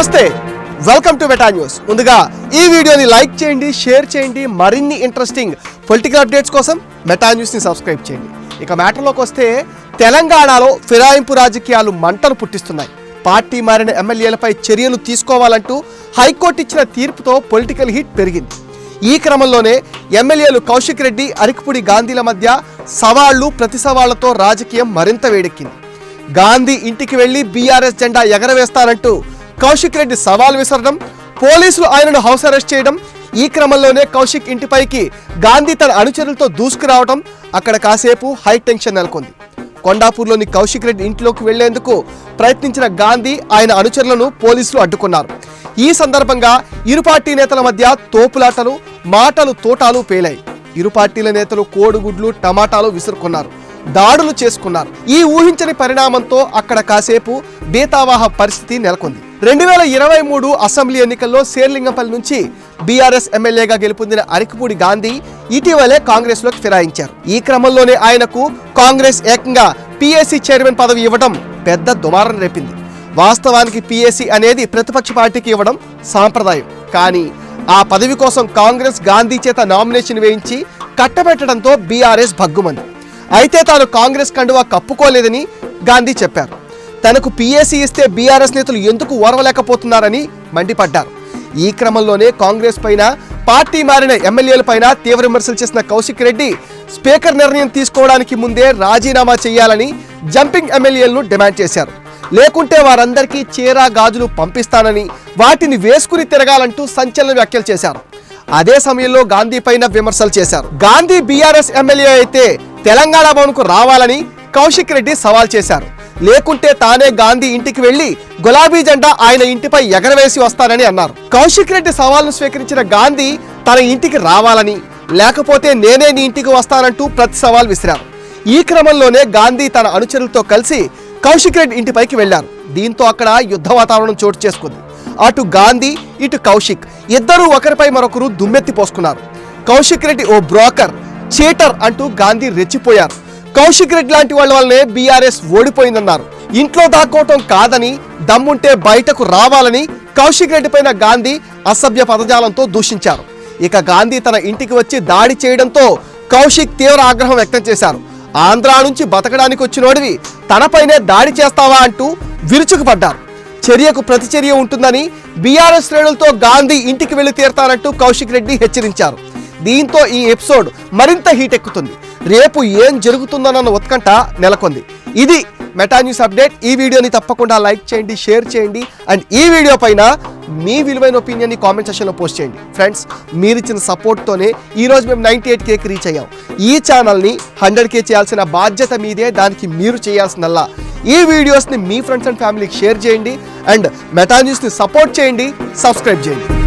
నమస్తే welcome to meta news ముందుగా ఈ వీడియోని లైక్ చేయండి షేర్ చేయండి మరిన్ని ఇంట్రెస్టింగ్ పొలిటికల్ అప్డేట్స్ కోసం మెటా న్యూస్ని సబ్స్క్రైబ్ చేయండి. ఇక మ్యాటర్లోకి వస్తే తెలంగాణలో ఫిరాయింపు రాజకీయాలు మంటలు పుట్టిస్తున్నాయి. పార్టీ మారిన ఎమ్మెల్యేలపై చర్యలు తీసుకోవాలంటూ హైకోర్టు ఇచ్చిన తీర్పుతో పొలిటికల్ హీట్ పెరిగింది. ఈ క్రమంలోనే ఎమ్మెల్యేలు కౌశిక్ రెడ్డి అరికపుడి గాంధీల మధ్య సవాళ్ళు ప్రతి సవాళ్ళతో రాజకీయం మరింత వేడెక్కింది. గాంధీ ఇంటికి వెళ్ళి బీఆర్ఎస్ జెండా ఎగరవేస్తారంటూ కౌశిక్ రెడ్డి సవాల్ విసరడం పోలీసులు ఆయనను హౌస్ అరెస్ట్ చేయడం ఈ క్రమంలోనే కౌశిక్ ఇంటిపైకి గాంధీ తన అనుచరులతో దూసుకురావడం అక్కడ కాసేపు హై టెన్షన్ నెలకొంది. కొండాపూర్లోని కౌశిక్ రెడ్డి ఇంట్లోకి వెళ్ళేందుకు ప్రయత్నించిన గాంధీ ఆయన అనుచరులను పోలీసులు అడ్డుకున్నారు. ఈ సందర్భంగా ఇరు పార్టీ నేతల మధ్య తోపులాటలు మాటలు తోటాలు పేలాయి. ఇరు పార్టీల నేతలు కోడిగుడ్లు టమాటాలు విసురుకున్నారు దాడులు చేసుకున్నారు. ఈ ఊహించని పరిణామంతో అక్కడ కాసేపు బేతావాహ పరిస్థితి నెలకొంది. రెండు వేల ఇరవై మూడు అసెంబ్లీ ఎన్నికల్లో శేర్లింగంపల్లి నుంచి బీఆర్ఎస్ ఎమ్మెల్యేగా గెలుపొందిన అరికపూడి గాంధీ ఇటీవలే కాంగ్రెస్లోకి ఫిరాయించారు. ఈ క్రమంలోనే ఆయనకు కాంగ్రెస్ ఏకంగా పిఎస్సి చైర్మన్ పదవి ఇవ్వడం పెద్ద దుమారం రేపింది. వాస్తవానికి పిఎస్సి అనేది ప్రతిపక్ష పార్టీకి ఇవ్వడం సాంప్రదాయం. కానీ ఆ పదవి కోసం కాంగ్రెస్ గాంధీ చేత నామినేషన్ వేయించి కట్టబెట్టడంతో బీఆర్ఎస్ భగ్గుమంది. అయితే తాను కాంగ్రెస్ కండువా కప్పుకోలేదని గాంధీ చెప్పారు. తనకు పీఏసీ ఇస్తే బీఆర్ఎస్ నేతలు ఎందుకు ఓర్వలేకపోతున్నారని మండిపడ్డారు. ఈ క్రమంలోనే కాంగ్రెస్ పైన పార్టీ మారిన ఎమ్మెల్యేల పైన తీవ్ర విమర్శలు చేసిన కౌశిక్ రెడ్డి స్పీకర్ నిర్ణయం తీసుకోవడానికి ముందే రాజీనామా చేయాలని జంపింగ్ ఎమ్మెల్యేలను డిమాండ్ చేశారు. లేకుంటే వారందరికీ చీరా గాజులు పంపిస్తానని వాటిని వేసుకుని తిరగాలంటూ సంచలన వ్యాఖ్యలు చేశారు. అదే సమయంలో గాంధీ పైన విమర్శలు చేశారు. గాంధీ బీఆర్ఎస్ ఎమ్మెల్యే అయితే తెలంగాణ భవన్కు రావాలని కౌశిక్ రెడ్డి సవాల్ చేశారు. లేకుంటే తానే గాంధీ ఇంటికి వెళ్ళి గులాబీ జెండా ఆయన ఇంటిపై ఎగరవేసి వస్తానని అన్నారు. కౌశిక్ రెడ్డి సవాల్ను స్వీకరించిన గాంధీ తన ఇంటికి రావాలని లేకపోతే నేనే నీ ఇంటికి వస్తానంటూ ప్రతి సవాల్ విసిరారు. ఈ క్రమంలోనే గాంధీ తన అనుచరులతో కలిసి కౌశిక్ రెడ్డి ఇంటిపైకి వెళ్ళారు దీంతో అక్కడ యుద్ధ వాతావరణం చోటు చేసుకుంది. అటు గాంధీ ఇటు కౌశిక్ ఇద్దరూ ఒకరిపై మరొకరు దుమ్మెత్తి పోసుకున్నారు. కౌశిక్ రెడ్డి ఓ బ్రోకర్ చీటర్ అంటూ గాంధీ రెచ్చిపోయారు. కౌశిక్ రెడ్డి లాంటి వాళ్ళ వల్లనే బీఆర్ఎస్ ఓడిపోయిందన్నారు. ఇంట్లో దాక్కోవటం కాదని దమ్ముంటే బయటకు రావాలని కౌశిక్ రెడ్డి పైన గాంధీ అసభ్య పదజాలంతో దూషించారు. ఇక గాంధీ తన ఇంటికి వచ్చి దాడి చేయడంతో కౌశిక్ తీవ్ర ఆగ్రహం వ్యక్తం చేశారు. ఆంధ్రా నుంచి బతకడానికి వచ్చినోడివి తనపైనే దాడి చేస్తావా అంటూ విరుచుకుపడ్డారు. చర్యకు ప్రతిచర్య ఉంటుందని బీఆర్ఎస్ శ్రేణులతో గాంధీ ఇంటికి వెళ్ళి తీరతానంటూ కౌశిక్ రెడ్డి హెచ్చరించారు. దీంతో ఈ ఎపిసోడ్ మరింత హీట్ ఎక్కుతుంది. రేపు ఏం జరుగుతుందోనన్న ఉత్కంఠ నెలకొంది. ఇది మెటా న్యూస్ అప్డేట్. ఈ వీడియోని తప్పకుండా లైక్ చేయండి షేర్ చేయండి అండ్ ఈ వీడియో పైన మీ విలువైన ఒపీనియన్ని కామెంట్ సెక్షన్లో పోస్ట్ చేయండి. ఫ్రెండ్స్ మీరు ఇచ్చిన సపోర్ట్తోనే ఈ రోజు మేము నైంటీ ఎయిట్ కేకి రీచ్ అయ్యాం. ఈ ఛానల్ని హండ్రెడ్ కే చేయాల్సిన బాధ్యత మీదే దానికి మీరు చేయాల్సినల్లా. ఈ వీడియోస్ని మీ ఫ్రెండ్స్ అండ్ ఫ్యామిలీకి షేర్ చేయండి అండ్ మెటా న్యూస్ని సపోర్ట్ చేయండి సబ్స్క్రైబ్ చేయండి.